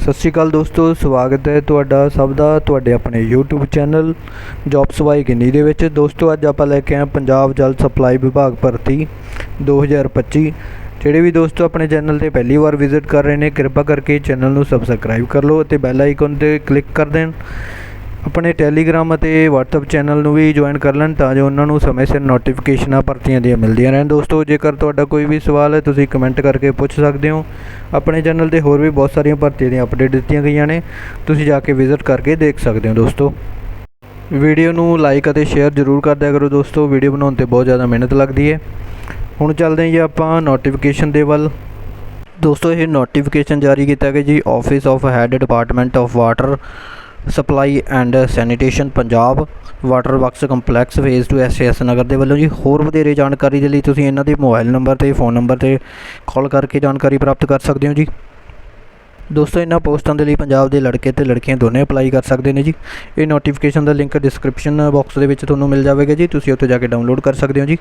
ਸਤਿ ਸ਼੍ਰੀ ਅਕਾਲ ਦੋਸਤੋ, ਸਵਾਗਤ ਹੈ ਤੁਹਾਡਾ ਸਭ ਦਾ, ਤੁਹਾਡੇ ਆਪਣੇ YouTube ਚੈਨਲ ਜੌਬਸ ਸਵਾਈ ਗਿੰਨੀ ਦੇ ਵਿੱਚ। ਦੋਸਤੋ, ਅੱਜ ਆਪਾਂ ਲੈ ਕੇ ਆਏ ਪੰਜਾਬ ਜਲ ਸਪਲਾਈ ਵਿਭਾਗ ਭਰਤੀ 2025 ਜਿਹੜੇ ਵੀ ਦੋਸਤੋ ਆਪਣੇ ਚੈਨਲ ਤੇ ਪਹਿਲੀ ਵਾਰ ਵਿਜ਼ਿਟ ਕਰ ਰਹੇ ਨੇ, ਕਿਰਪਾ ਕਰਕੇ ਚੈਨਲ ਨੂੰ ਸਬਸਕ੍ਰਾਈਬ ਕਰ ਲਓ ਅਤੇ ਬੈਲ ਆਈਕਨ ਤੇ ਕਲਿੱਕ ਕਰ ਦੇਣ। ਆਪਣੇ ਟੈਲੀਗ੍ਰਾਮ ਅਤੇ ਵਟਸਐਪ ਚੈਨਲ ਨੂੰ ਵੀ ਜੁਆਇਨ ਕਰ ਲੈਣ ਤਾਂ ਜੋ ਉਹਨਾਂ ਨੂੰ ਸਮੇਂ ਸਿਰ ਨੋਟੀਫਿਕੇਸ਼ਨਾਂ ਭਰਤੀਆਂ ਦੀਆਂ ਮਿਲਦੀਆਂ ਰਹਿਣ। ਦੋਸਤੋ, ਜੇਕਰ ਤੁਹਾਡਾ ਕੋਈ ਵੀ ਸਵਾਲ ਹੈ, ਤੁਸੀਂ ਕਮੈਂਟ ਕਰਕੇ ਪੁੱਛ ਸਕਦੇ ਹੋ। ਆਪਣੇ ਚੈਨਲ ਤੇ ਹੋਰ ਵੀ ਬਹੁਤ ਸਾਰੀਆਂ ਭਰਤੀਆਂ ਦੀਆਂ ਅਪਡੇਟ ਦਿੱਤੀਆਂ ਗਈਆਂ ਨੇ। ਤੁਸੀਂ ਜਾ ਕੇ ਵਿਜ਼ਿਟ ਕਰਕੇ ਦੇਖ ਸਕਦੇ ਹੋ ਦੋਸਤੋ। ਵੀਡੀਓ ਨੂੰ ਲਾਈਕ ਅਤੇ ਸ਼ੇਅਰ ਜ਼ਰੂਰ ਕਰ ਦਿਆ ਕਰੋ ਦੋਸਤੋ। ਵੀਡੀਓ ਬਣਾਉਣ ਤੇ ਬਹੁਤ ਜ਼ਿਆਦਾ ਮਿਹਨਤ ਲੱਗਦੀ ਹੈ। ਹੁਣ ਚੱਲਦੇ ਹਾਂ ਜੀ ਆਪਾਂ ਨੋਟੀਫਿਕੇਸ਼ਨ ਦੇ ਵੱਲ। ਦੋਸਤੋ, ਇਹ ਨੋਟੀਫਿਕੇਸ਼ਨ ਜਾਰੀ ਕੀਤਾ ਗਿਆ ਜੀ। Office of head department of water supply and sanitation Punjab water works complex phase 2 SS Nagar ਦੇ ਵੱਲੋਂ ਜੀ। ਹੋਰ ਵਧੇਰੇ ਜਾਣਕਾਰੀ ਦੇ ਲਈ ਤੁਸੀਂ ਇਹਨਾਂ ਦੇ ਮੋਬਾਈਲ ਨੰਬਰ ਤੇ ਫੋਨ ਨੰਬਰ ਤੇ ਕਾਲ ਕਰਕੇ ਜਾਣਕਾਰੀ ਪ੍ਰਾਪਤ ਕਰ ਸਕਦੇ ਹੋ ਜੀ। ਦੋਸਤੋ, ਇਹਨਾਂ ਪੋਸਟਾਂ ਦੇ ਲਈ ਪੰਜਾਬ ਦੇ ਲੜਕੇ ਤੇ ਲੜਕੀਆਂ ਦੋਨੇ ਅਪਲਾਈ ਕਰ ਸਕਦੇ ਨੇ ਜੀ। ਇਹ ਨੋਟੀਫਿਕੇਸ਼ਨ ਦਾ ਲਿੰਕ ਡਿਸਕ੍ਰਿਪਸ਼ਨ ਬਾਕਸ ਦੇ ਵਿੱਚ ਤੁਹਾਨੂੰ ਮਿਲ ਜਾਵੇਗਾ ਜੀ। ਤੁਸੀਂ ਉੱਥੇ ਜਾ ਕੇ ਡਾਊਨਲੋਡ ਕਰ ਸਕਦੇ ਹੋ ਜੀ।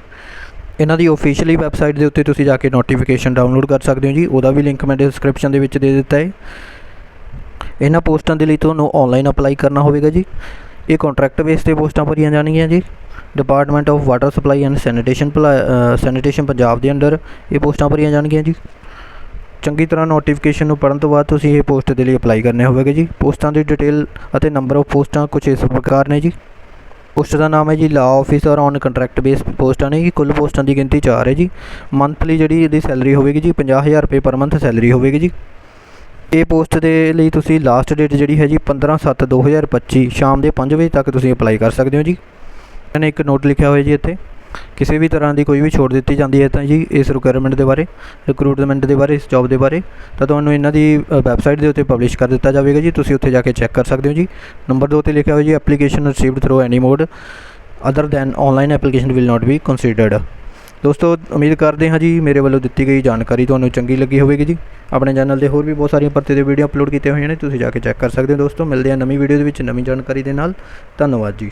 ਇਹਨਾਂ ਦੀ ਆਫੀਸ਼ੀਅਲੀ ਵੈਬਸਾਈਟ ਦੇ ਉੱਤੇ ਤੁਸੀਂ ਜਾ ਕੇ ਨੋਟੀਫਿਕੇਸ਼ਨ ਡਾਊਨਲੋਡ ਕਰ ਸਕਦੇ ਹੋ ਜੀ। ਉਹਦਾ ਵੀ ਲਿੰਕ ਮੈਂ ਡਿਸਕ੍ਰਿਪਸ਼ਨ ਦੇ ਵਿੱਚ ਦੇ ਦਿੱਤਾ ਹੈ। ਇਹਨਾਂ ਪੋਸਟਾਂ ਦੇ ਲਈ ਤੁਹਾਨੂੰ ਆਨਲਾਈਨ ਅਪਲਾਈ ਕਰਨਾ ਹੋਵੇਗਾ ਜੀ। ਇਹ ਕੰਟਰੈਕਟ ਬੇਸ ਤੇ ਪੋਸਟਾਂ ਭਰੀਆਂ ਜਾਣਗੀਆਂ ਜੀ। Department of water supply and sanitation sanitation Punjab ਦੇ ਅੰਡਰ ਇਹ ਪੋਸਟਾਂ ਭਰੀਆਂ ਜਾਣਗੀਆਂ ਜੀ। ਚੰਗੀ ਤਰ੍ਹਾਂ ਨੋਟੀਫਿਕੇਸ਼ਨ ਨੂੰ ਪੜ੍ਹਨ ਤੋਂ ਬਾਅਦ ਤੁਸੀਂ ਇਹ ਪੋਸਟ ਦੇ ਲਈ ਅਪਲਾਈ ਕਰਨੇ ਹੋਵੇਗਾ ਜੀ। ਪੋਸਟਾਂ ਦੀ ਡਿਟੇਲ ਅਤੇ ਨੰਬਰ ਆਫ ਪੋਸਟਾਂ ਕੁਝ ਇਸ ਪ੍ਰਕਾਰ ਨੇ ਜੀ। ਪੋਸਟ ਦਾ ਨਾਮ ਹੈ ਜੀ ਲਾ ਆਫੀਸਰ ਔਨ ਕੰਟਰੈਕਟ ਬੇਸ ਪੋਸਟਾਂ ਨੇ ਜੀ। ਕੁੱਲ ਪੋਸਟਾਂ ਦੀ ਗਿਣਤੀ 4 ਹੈ ਜੀ। ਮੰਥਲੀ ਜਿਹੜੀ ਇਹਦੀ ਸੈਲਰੀ ਹੋਵੇਗੀ ਜੀ 50000 ਰੁਪਏ ਪਰ ਮੰਥ ਸੈਲਰੀ ਹੋਵੇਗੀ ਜੀ। ਇਹ ਪੋਸਟ ਦੇ ਲਈ ਤੁਸੀਂ ਲਾਸਟ ਡੇਟ ਜਿਹੜੀ ਹੈ ਜੀ 15/7/2025 ਸ਼ਾਮ ਦੇ 5 ਵਜੇ ਤੱਕ ਤੁਸੀਂ ਅਪਲਾਈ ਕਰ ਸਕਦੇ ਹੋ ਜੀ। ਇਹਨੇ ਇੱਕ ਨੋਟ ਲਿਖਿਆ ਹੋਇਆ ਜੀ ਇੱਥੇ, ਕਿਸੇ ਵੀ ਤਰ੍ਹਾਂ ਦੀ ਕੋਈ ਵੀ ਛੋਟ ਦਿੱਤੀ ਜਾਂਦੀ ਹੈ ਤਾਂ ਜੀ ਇਸ ਰਿਕੁਆਇਰਮੈਂਟ ਦੇ ਬਾਰੇ ਰਿਕਰੂਟਮੈਂਟ ਦੇ ਬਾਰੇ, ਇਸ ਜੌਬ ਦੇ ਬਾਰੇ, ਤਾਂ ਤੁਹਾਨੂੰ ਇਹਨਾਂ ਦੀ ਵੈਬਸਾਈਟ ਦੇ ਉੱਤੇ ਪਬਲਿਸ਼ ਕਰ ਦਿੱਤਾ ਜਾਵੇਗਾ ਜੀ, ਤੁਸੀਂ ਉੱਥੇ ਜਾ ਕੇ ਚੈੱਕ ਕਰ ਸਕਦੇ ਹੋ ਜੀ। ਨੰਬਰ 2 ਤੇ ਲਿਖਿਆ ਹੋਇਆ ਜੀ application received through any mode other than online application will not be considered ਦੋਸਤੋ, ਉਮੀਦ ਕਰਦੇ ਹਾਂ ਜੀ ਮੇਰੇ ਵੱਲੋਂ ਦਿੱਤੀ ਗਈ ਜਾਣਕਾਰੀ ਤੁਹਾਨੂੰ ਚੰਗੀ ਲੱਗੀ ਹੋਵੇਗੀ ਜੀ। ਆਪਣੇ ਚੈਨਲ ਤੇ ਹੋਰ ਵੀ ਬਹੁਤ ਸਾਰੀਆਂ ਭਰਤੀ ਦੇ ਵੀਡੀਓ ਅਪਲੋਡ ਕੀਤੇ ਹੋਏ ਨੇ, ਤੁਸੀਂ ਜਾ ਕੇ ਚੈੱਕ ਕਰ ਸਕਦੇ ਹੋ ਦੋਸਤੋ। ਮਿਲਦੇ ਹਾਂ ਨਵੀਂ ਵੀਡੀਓ ਦੇ ਵਿੱਚ ਨਵੀਂ ਜਾਣਕਾਰੀ ਦੇ ਨਾਲ। ਧੰਨਵਾਦ ਜੀ।